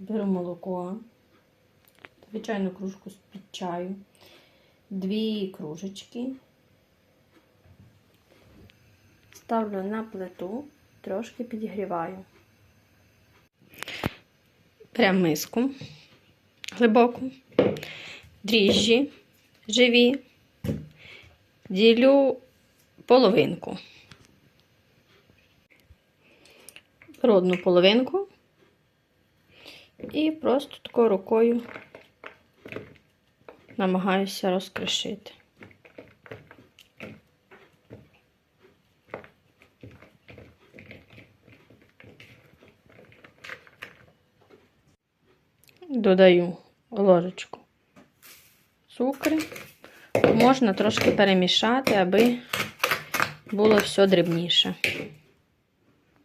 Беру молоко, звичайну кружку з-під чаю, дві кружечки. Ставлю на плиту, трошки підігріваю. Прям миску глибоку, дріжджі живі, ділю половинку. Беру одну половинку і просто такою рукою намагаюся розкришити. Додаю ложечку цукру. Можна трошки перемішати, аби було все дрібніше.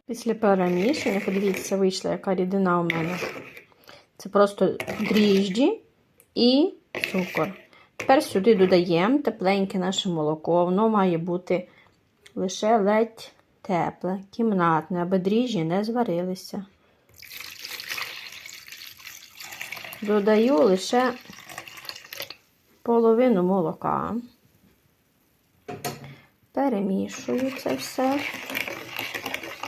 Після перемішання, подивіться, вийшла, яка рідина у мене. Це просто дріжджі і цукор. Тепер сюди додаємо тепленьке наше молоко. Воно має бути лише ледь тепле, кімнатне, аби дріжджі не зварилися. Додаю лише половину молока. Перемішую це все.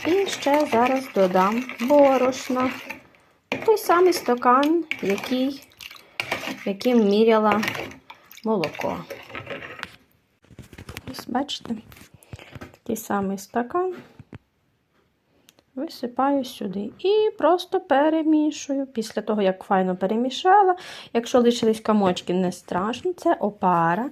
І ще зараз додам борошна. Той самий стакан, який, яким міряла молоко. Ось бачите, такий самий стакан висипаю сюди і просто перемішую. Після того, як файно перемішала, якщо лишились камочки, не страшно, це опара.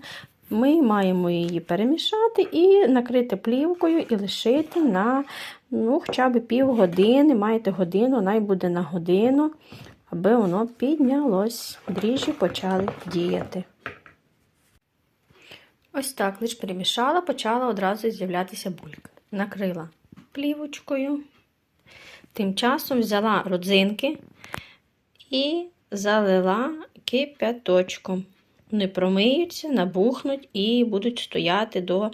Ми маємо її перемішати і накрити плівкою і лишити на ну, хоча б пів години, маєте годину, най буде на годину, аби воно піднялось, дріжджі почали діяти. Ось так лише перемішала, почала одразу з'являтися булька. Накрила плівочкою. Тим часом взяла родзинки і залила кипяточком. Вони промиються, набухнуть і будуть стояти до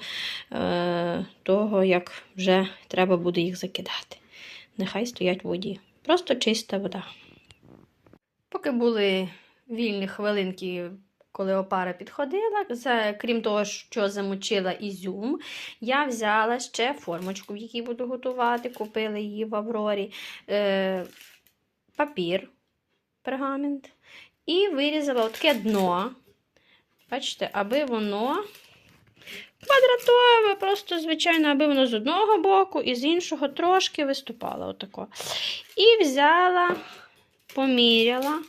е, того, як вже треба буде їх закидати. Нехай стоять в воді. Просто чиста вода. Поки були вільні хвилинки, коли опара підходила, крім того, що замочила ізюм, я взяла ще формочку, в якій буду готувати. Купила її в Аврорі, е, папір, пергамент, і вирізала таке дно. Бачите, аби воно квадратове, просто, звичайно, аби воно з одного боку і з іншого трошки виступало. Отако. І взяла, поміряла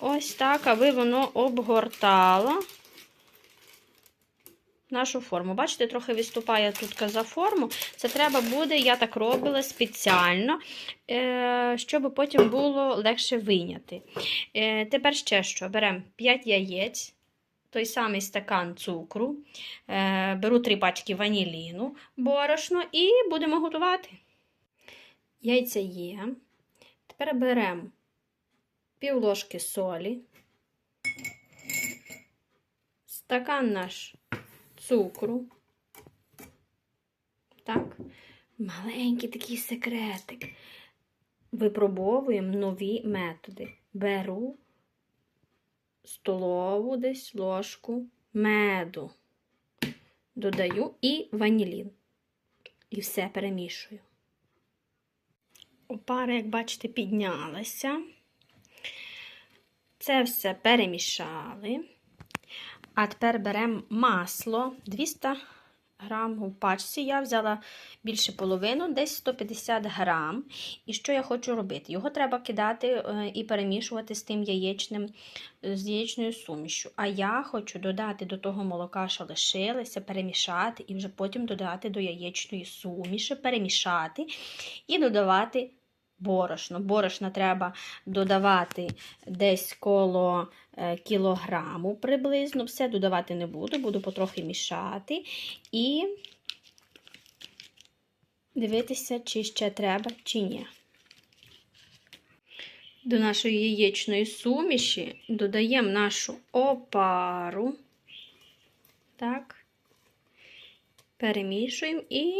ось так, аби воно обгортало нашу форму. Бачите, трохи виступає тут за форму. Це треба буде, я так робила спеціально, е, щоб потім було легше вийняти. Е, Тепер ще що? Беремо 5 яєць той самий стакан цукру, е, беру три пачки ваніліну, борошно і будемо готувати. Яйця є. Тепер беремо пів ложки солі, стакан наш цукру. Так, маленький такий секретик. Випробовуємо нові методи. Беру столову десь ложку меду. Додаю і ванілін. І все перемішую. Опара, як бачите, піднялася. Це все перемішали. А тепер беремо масло 200 грам в пачці. Я взяла більше половину, десь 150 грам. І що я хочу робити? Його треба кидати е, і перемішувати з тим яєчним, з яєчною сумішю. А я хочу додати до того молока, що лишилося, перемішати, і вже потім додати до яєчної суміші, перемішати і додавати. Борошно. Борошна треба додавати десь коло е, кілограму приблизно. Все додавати не буду, буду потрохи мішати і дивитися, чи ще треба, чи ні. До нашої яєчної суміші додаємо нашу опару. Так, перемішуємо і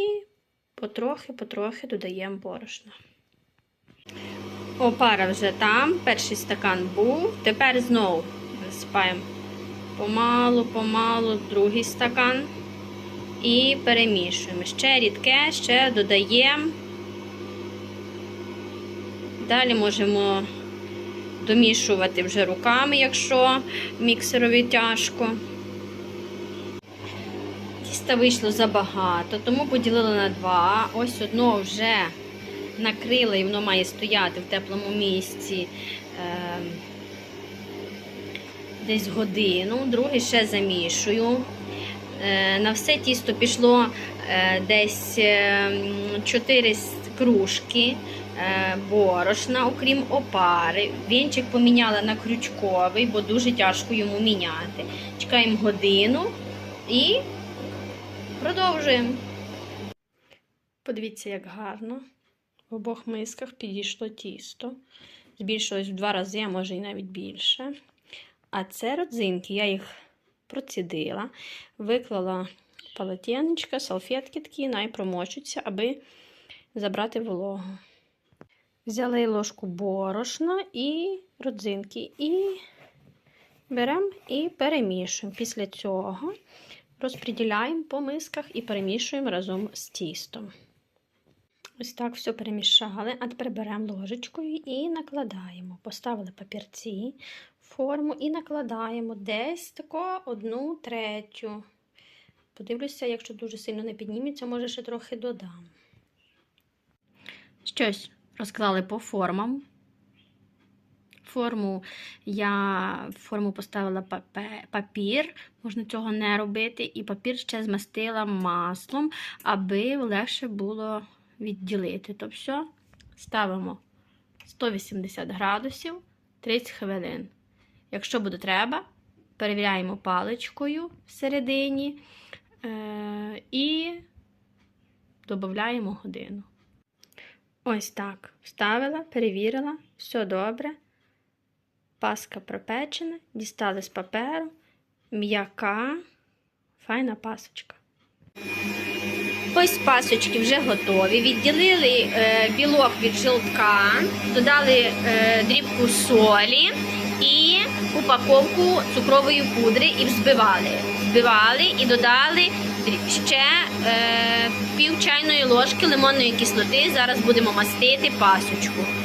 потрохи-потрохи додаємо борошно. Опара вже там, перший стакан був. Тепер знову висипаємо помалу, помалу, другий стакан. І перемішуємо. Ще рідке, ще додаємо. Далі можемо домішувати вже руками, якщо міксерові тяжко. Тіста вийшло забагато, тому поділила на два. Ось одно вже накрила і воно має стояти в теплому місці е, десь годину. Друге ще замішую. Е, на все тісто пішло е, десь е, 4 кружки е, борошна, окрім опари. Вінчик поміняла на крючковий, бо дуже тяжко йому міняти. Чекаємо годину і продовжуємо. Подивіться, як гарно. В обох мисках підійшло тісто. Збільшилось в два рази, а може і навіть більше. А це родзинки, я їх процідила, виклала полотенечка, салфетки такі, найпромочуться, аби забрати вологу. Взяли ложку борошна і родзинки, і беремо і перемішуємо. Після цього розподіляємо по мисках і перемішуємо разом з тістом. Ось так все перемішали, а тепер беремо ложечкою і накладаємо. Поставили папірці форму і накладаємо десь тако одну третю. Подивлюся, якщо дуже сильно не підніметься, може ще трохи додам. Щось розклали по формам. Форму я форму поставила папір, можна цього не робити, і папір ще змастила маслом, аби легше було відділити. То все, ставимо 180 градусів 30 хвилин. Якщо буде треба, перевіряємо паличкою всередині е- і додаємо годину. Ось так. Вставила, перевірила, все добре. Паска пропечена, дістали з паперу, м'яка, файна пасочка. Ось пасочки вже готові. Відділили е, білок від желтка, додали е, дрібку солі і упаковку цукрової пудри і взбивали. Взбивали і додали ще е, пів чайної ложки лимонної кислоти. Зараз будемо мастити пасочку.